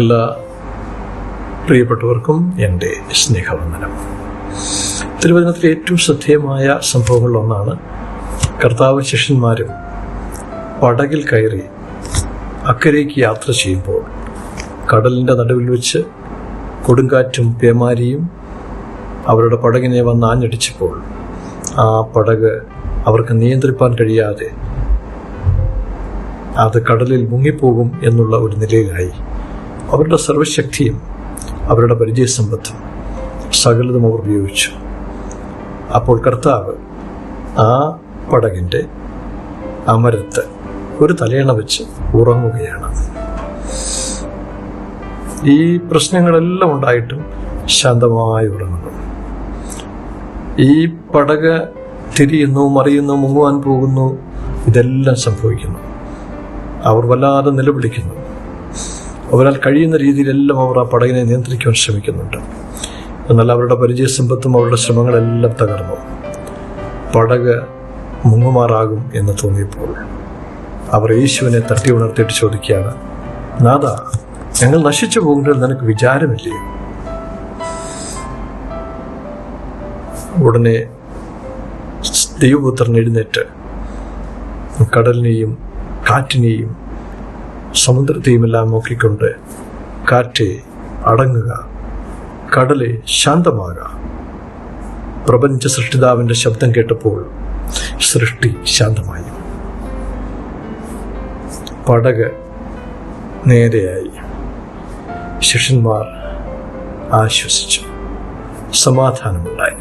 എല്ലാ പ്രിയപ്പെട്ടവർക്കും എന്റെ സ്നേഹവന്ദനം. തിരുവചനത്തിലെ ഏറ്റവും ശ്രദ്ധേയമായ സംഭവങ്ങളിലൊന്നാണ് കർത്താവ് ശിഷ്യന്മാരും പടകിൽ കയറി അക്കരയ്ക്ക് യാത്ര ചെയ്യുമ്പോൾ കടലിന്റെ നടുവിൽ വെച്ച് കൊടുങ്കാറ്റും പേമാരിയും അവരുടെ പടകിനെ വന്ന് ആഞ്ഞടിച്ചപ്പോൾ ആ പടക് അവർക്ക് നിയന്ത്രിപ്പാൻ കഴിയാതെ അത് കടലിൽ മുങ്ങിപ്പോകും എന്നുള്ള ഒരു നിലയിലായി. അവരുടെ സർവശക്തിയും അവരുടെ പരിചയസമ്പത്തും സകലതും അവർ ഉപയോഗിച്ചു. അപ്പോൾ കർത്താവ് ആ പടകിന്റെ അമരത്ത് ഒരു തലയണ വെച്ച് ഉറങ്ങുകയാണ്. ഈ പ്രശ്നങ്ങളെല്ലാം ഉണ്ടായിട്ടും ശാന്തമായി ഉറങ്ങുന്നു. ഈ പടക തിരിയുന്നു മറിയുന്നു മുങ്ങുവാൻ പോകുന്നു ഇതെല്ലാം സംഭവിക്കുന്നു. അവർ വല്ലാതെ നിലവിളിക്കുന്നു. അവരാൽ കഴിയുന്ന രീതിയിലെല്ലാം അവർ ആ പടകിനെ നിയന്ത്രിക്കുവാൻ ശ്രമിക്കുന്നുണ്ട്. എന്നാൽ അവരുടെ പരിചയസമ്പത്തും അവരുടെ ശ്രമങ്ങളെല്ലാം തകർന്നു. പടക് മുങ്ങുമാറാകും എന്ന് തോന്നിയപ്പോൾ അവർ യേശുവിനെ തട്ടി ഉണർത്തിയിട്ട് ചോദിക്കുകയാണ് നാഥ ഞങ്ങൾ നശിച്ചു പോകുന്നതിൽ നിനക്ക് വിചാരമില്ലേ ഉടനെ ദൈവപുത്രൻ എഴുന്നേറ്റ് കടലിനെയും കാറ്റിനെയും സമുദ്രത്തെയും എല്ലാം നോക്കിക്കൊണ്ട് കാറ്റെ അടങ്ങുക കടലെ ശാന്തമാകുക. പ്രപഞ്ച സൃഷ്ടിതാവിന്റെ ശബ്ദം കേട്ടപ്പോൾ സൃഷ്ടി ശാന്തമായി. പടക് നേരെയായി. ശിഷ്യന്മാർ ആശ്വസിച്ചു. സമാധാനമുണ്ടായി.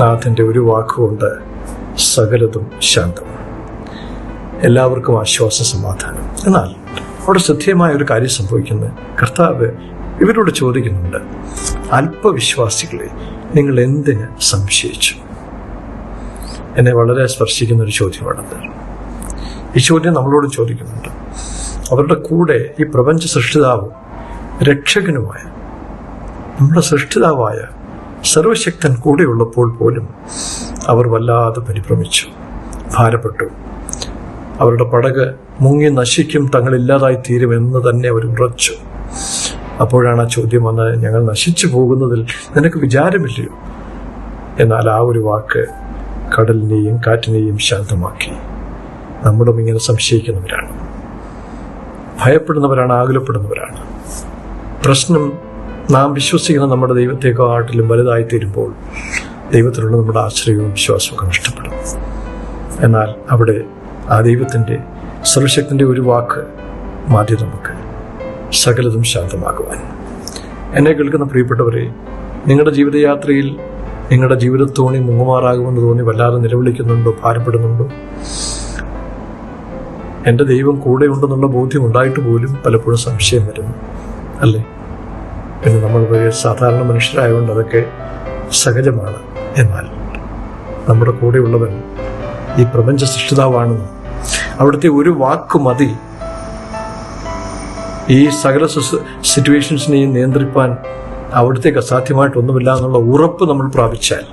നാഥന്റെ ഒരു വാക്കുകൊണ്ട് സകലതും ശാന്തം. എല്ലാവർക്കും ആശ്വാസ സമാധാനം. എന്നാൽ അവിടെ ശ്രദ്ധേയമായ ഒരു കാര്യം സംഭവിക്കുന്നത് കർത്താവ് ഇവരോട് ചോദിക്കുന്നുണ്ട്. അല്പവിശ്വാസികളെ നിങ്ങൾ എന്തിന് സംശയിച്ചു? എന്നെ വളരെ സ്പർശിക്കുന്ന ഒരു ചോദ്യമാണത്. ഈ ചോദ്യം നമ്മളോട് ചോദിക്കുന്നുണ്ട്. അവരുടെ കൂടെ ഈ പ്രപഞ്ച സൃഷ്ടിതാവും രക്ഷകനുമായ നമ്മുടെ സൃഷ്ടിതാവായ സർവശക്തൻ കൂടെയുള്ളപ്പോൾ പോലും അവർ വല്ലാതെ പരിഭ്രമിച്ചു ഭാരപ്പെട്ടു. അവരുടെ പടക് മുങ്ങി നശിക്കും തങ്ങളില്ലാതായി തീരുമെന്ന് തന്നെ അവർ ഉറച്ചു. അപ്പോഴാണ് ആ ചോദ്യം വന്നത് ഞങ്ങൾ നശിച്ചു പോകുന്നതിൽ നിനക്ക് വിചാരമില്ലയോ? എന്നാൽ ആ ഒരു വാക്ക് കടലിനെയും കാറ്റിനെയും ശാന്തമാക്കി. നമ്മളും ഇങ്ങനെ സംശയിക്കുന്നവരാണ്. ഭയപ്പെടുന്നവരാണ് ആകുലപ്പെടുന്നവരാണ്. പ്രശ്നം നാം വിശ്വസിക്കുന്ന നമ്മുടെ ദൈവത്തെക്കാട്ടിലും വലുതായി തീരുമ്പോൾ ദൈവത്തിലുള്ള നമ്മുടെ ആശ്രയവും വിശ്വാസവും നഷ്ടപ്പെടും. എന്നാൽ അവിടെ ആ ദൈവത്തിന്റെ സർവശക്തിന്റെ ഒരു വാക്ക് മതി നമുക്ക് സകലതും ശാന്തമാകുവാൻ എന്നെ കേൾക്കുന്ന പ്രിയപ്പെട്ടവരെ നിങ്ങളുടെ ജീവിതയാത്രയിൽ നിങ്ങളുടെ ജീവിതത്തോണി മുങ്ങുമാറാകുമെന്ന് തോന്നി വല്ലാതെ നിലവിളിക്കുന്നുണ്ടോ ഭാരപ്പെടുന്നുണ്ടോ? എന്റെ ദൈവം കൂടെ ഉണ്ടെന്നുള്ള ബോധ്യം ഉണ്ടായിട്ട് പോലും പലപ്പോഴും സംശയം വരുന്നു അല്ലേ? പിന്നെ നമ്മൾ സാധാരണ മനുഷ്യരായതുകൊണ്ട് അതൊക്കെ സഹജമാണ്. എന്നാൽ നമ്മുടെ കൂടെയുള്ളവൻ ഈ പ്രപഞ്ച സൃഷ്ടിതാവാണെന്നും അവിടുത്തെ ഒരു വാക്ക് മതി. ഈ സകല സിറ്റുവേഷൻസിനെയും നിയന്ത്രിപ്പാൻ അവിടത്തേക്ക് അസാധ്യമായിട്ടൊന്നുമില്ല എന്നുള്ള ഉറപ്പ് നമ്മൾ പ്രാപിച്ചാൽ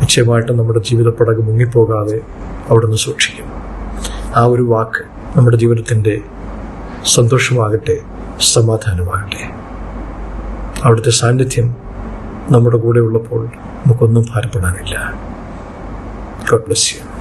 നിശ്ചയമായിട്ടും നമ്മുടെ ജീവിതപ്പടക് പടക് മുങ്ങിപ്പോകാതെ അവിടുന്ന് സൂക്ഷിക്കും. ആ ഒരു വാക്ക് നമ്മുടെ ജീവിതത്തിന്റെ സന്തോഷമാകട്ടെ സമാധാനമാകട്ടെ. അവിടുത്തെ സാന്നിധ്യം നമ്മുടെ കൂടെ ഉള്ളപ്പോൾ നമുക്കൊന്നും ഭാരപ്പെടാനില്ല. God bless you